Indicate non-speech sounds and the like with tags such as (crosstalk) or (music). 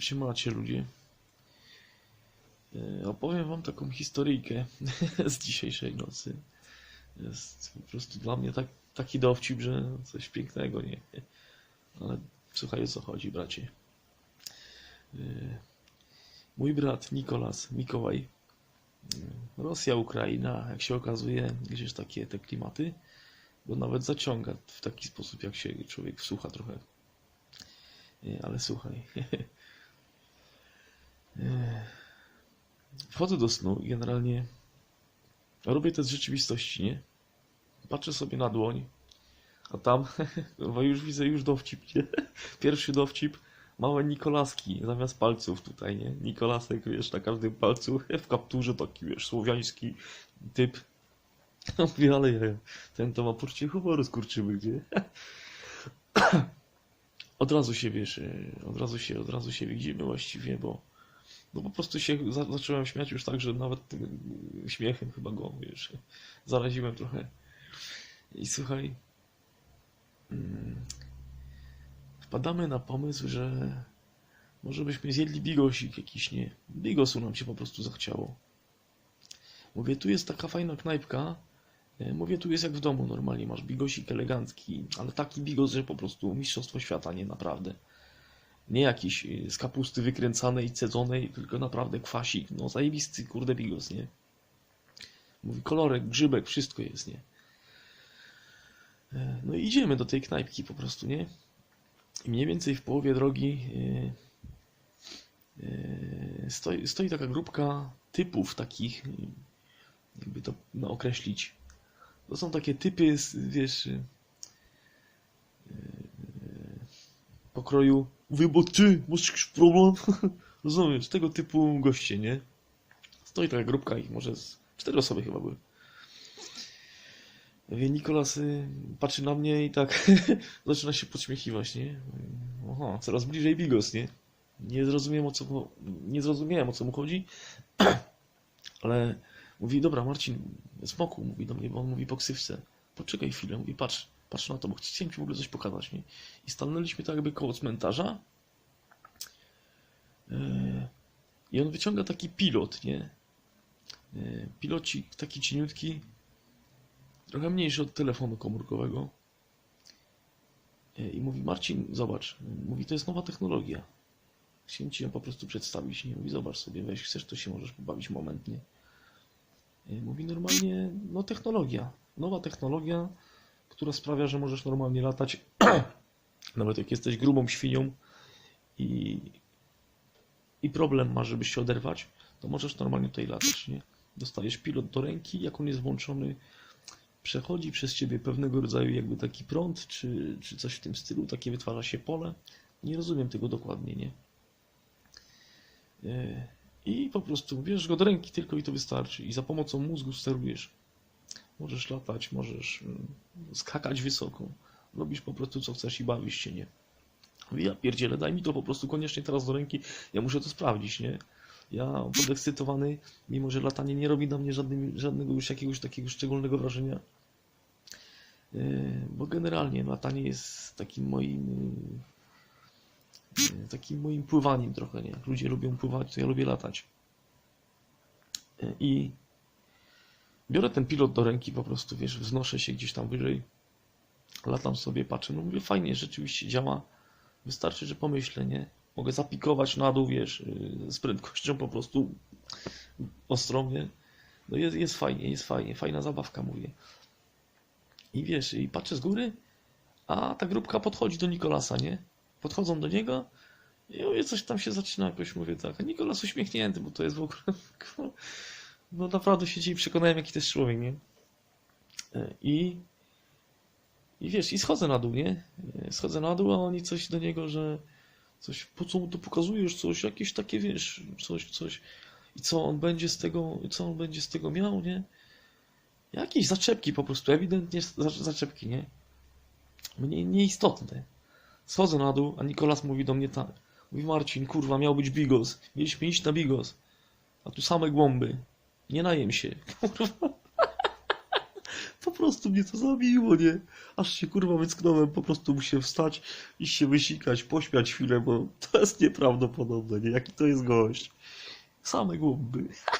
Siemacie ludzie. E, Opowiem wam taką historyjkę (laughs) z dzisiejszej nocy. Jest po prostu dla mnie tak, taki dowcip, że coś pięknego, nie? Ale słuchaj o co chodzi, bracie. E, Mój brat Nikolas, Mikołaj, e, Rosja, Ukraina, jak się okazuje, gdzieś takie te klimaty, bo nawet zaciąga w taki sposób, jak się człowiek wsłucha trochę. Nie, ale słuchaj. (laughs) Wchodzę do snu i generalnie robię to z rzeczywistości, nie? Patrzę sobie na dłoń, a tam, (laughs) bo już widzę już dowcip, nie? (laughs) Pierwszy dowcip, małe Nikolaski zamiast palców tutaj, nie? Nikolasek, wiesz, na każdym palcu, (laughs) w kapturze taki, wiesz, słowiański typ. Mówię, ale ja, ten to ma poczucie humoru, skurczymy, gdzie? od razu się wiesz, od razu się, od razu się widzimy właściwie, bo, bo po prostu się za, zacząłem śmiać już tak, że nawet tym śmiechem chyba go, wiesz, zaraziłem trochę. I słuchaj, mm, wpadamy na pomysł, że może byśmy zjedli bigosik jakiś, nie? Bigosu nam się po prostu zachciało. Mówię, tu jest taka fajna knajpka, E, Mówię, tu jest jak w domu normalnie, masz bigosik elegancki, ale taki bigos, że po prostu mistrzostwo świata, nie naprawdę. Nie jakiś e, z kapusty wykręcanej, cedzonej, tylko naprawdę kwasik, no zajebisty, kurde bigos, nie? Mówi, kolorek, grzybek, wszystko jest, nie? E, No i idziemy do tej knajpki po prostu, nie? I mniej więcej w połowie drogi e, e, stoi, stoi taka grupka typów takich, jakby to no, określić, to są takie typy, wiesz, pokroju Mówię, bo ty, masz jakiś problem? (laughs) Rozumiesz, tego typu goście, nie? Stoi taka grupka ich, może z cztery osoby chyba były. Wie, Nikolas patrzy na mnie i tak (laughs) zaczyna się podśmiechiwać, nie? Aha, coraz bliżej Bigos, nie? Nie zrozumiałem o co, nie zrozumiałem o co mu chodzi, (clears throat) ale Mówi, dobra, Marcin, smoku, mówi do mnie, bo on mówi po ksywce. Poczekaj chwilę, mówi, patrz, patrz na to, bo chciałem ci w ogóle coś pokazać, nie? I stanęliśmy tak jakby koło cmentarza. Yy, I on wyciąga taki pilot, nie? Yy, Pilocik taki cieniutki, trochę mniejszy od telefonu komórkowego. Yy, I mówi, Marcin, zobacz, mówi, to jest nowa technologia. Chciałem ci ją po prostu przedstawić, nie? Mówi, zobacz sobie, weź, chcesz, to się możesz pobawić moment, nie? Mówi normalnie, no technologia. Nowa technologia, która sprawia, że możesz normalnie latać, (clears throat) nawet jak jesteś grubą świnią i, i problem masz, żeby się oderwać, to możesz normalnie tutaj latać, nie? Dostajesz pilot do ręki, jak on jest włączony, przechodzi przez ciebie pewnego rodzaju jakby taki prąd, czy, czy coś w tym stylu, takie wytwarza się pole. Nie rozumiem tego dokładnie, nie? Yy. I po prostu bierzesz go do ręki tylko i to wystarczy. I za pomocą mózgu sterujesz. Możesz latać, możesz mm, skakać wysoko. Robisz po prostu co chcesz i bawisz się, nie? Ja pierdzielę, daj mi to po prostu koniecznie teraz do ręki. Ja muszę to sprawdzić, nie? Ja podekscytowany, mimo że latanie nie robi na mnie żadnym, żadnego już jakiegoś takiego szczególnego wrażenia. Yy, Bo generalnie latanie jest takim moim yy, takim moim pływaniem trochę, nie? Ludzie lubią pływać, to ja lubię latać. Yy, I biorę ten pilot do ręki, po prostu, wiesz, wznoszę się gdzieś tam wyżej, latam sobie, patrzę, no mówię, fajnie, rzeczywiście działa. Wystarczy, że pomyślę, nie? Mogę zapikować na dół, wiesz, yy, z prędkością po prostu ostrą, nie? No jest, jest fajnie, jest fajnie, fajna zabawka, mówię. I wiesz, i patrzę z góry, a ta grupka podchodzi do Nikolasa, nie? Podchodzą do niego i mówię, coś tam się zaczyna jakoś, mówię tak, a Nikolas uśmiechnięty, bo to jest w ogóle, (laughs) no naprawdę się dzisiaj przekonałem, jaki to jest człowiek, nie? I, i wiesz, i schodzę na dół, nie? Schodzę na dół, a oni coś do niego, że coś, po co mu to pokazujesz, coś, jakieś takie, wiesz, coś, coś. I co on będzie z tego, co on będzie z tego miał, nie? Jakieś zaczepki po prostu, ewidentnie za- zaczepki, nie? Mnie nieistotne. Schodzę na dół, a Nikolas mówi do mnie tak. Mówi Marcin, kurwa, miał być bigos. Mieliśmy iść na bigos. A tu same głąby. Nie najem się. (laughs) Kurwa. Po prostu mnie to zabiło, nie? Aż się kurwa wycknąłem, po prostu musiałem wstać i się wysikać, pośmiać chwilę, bo (laughs) to jest nieprawdopodobne, nie? Jaki to jest gość. Same głąby. (laughs)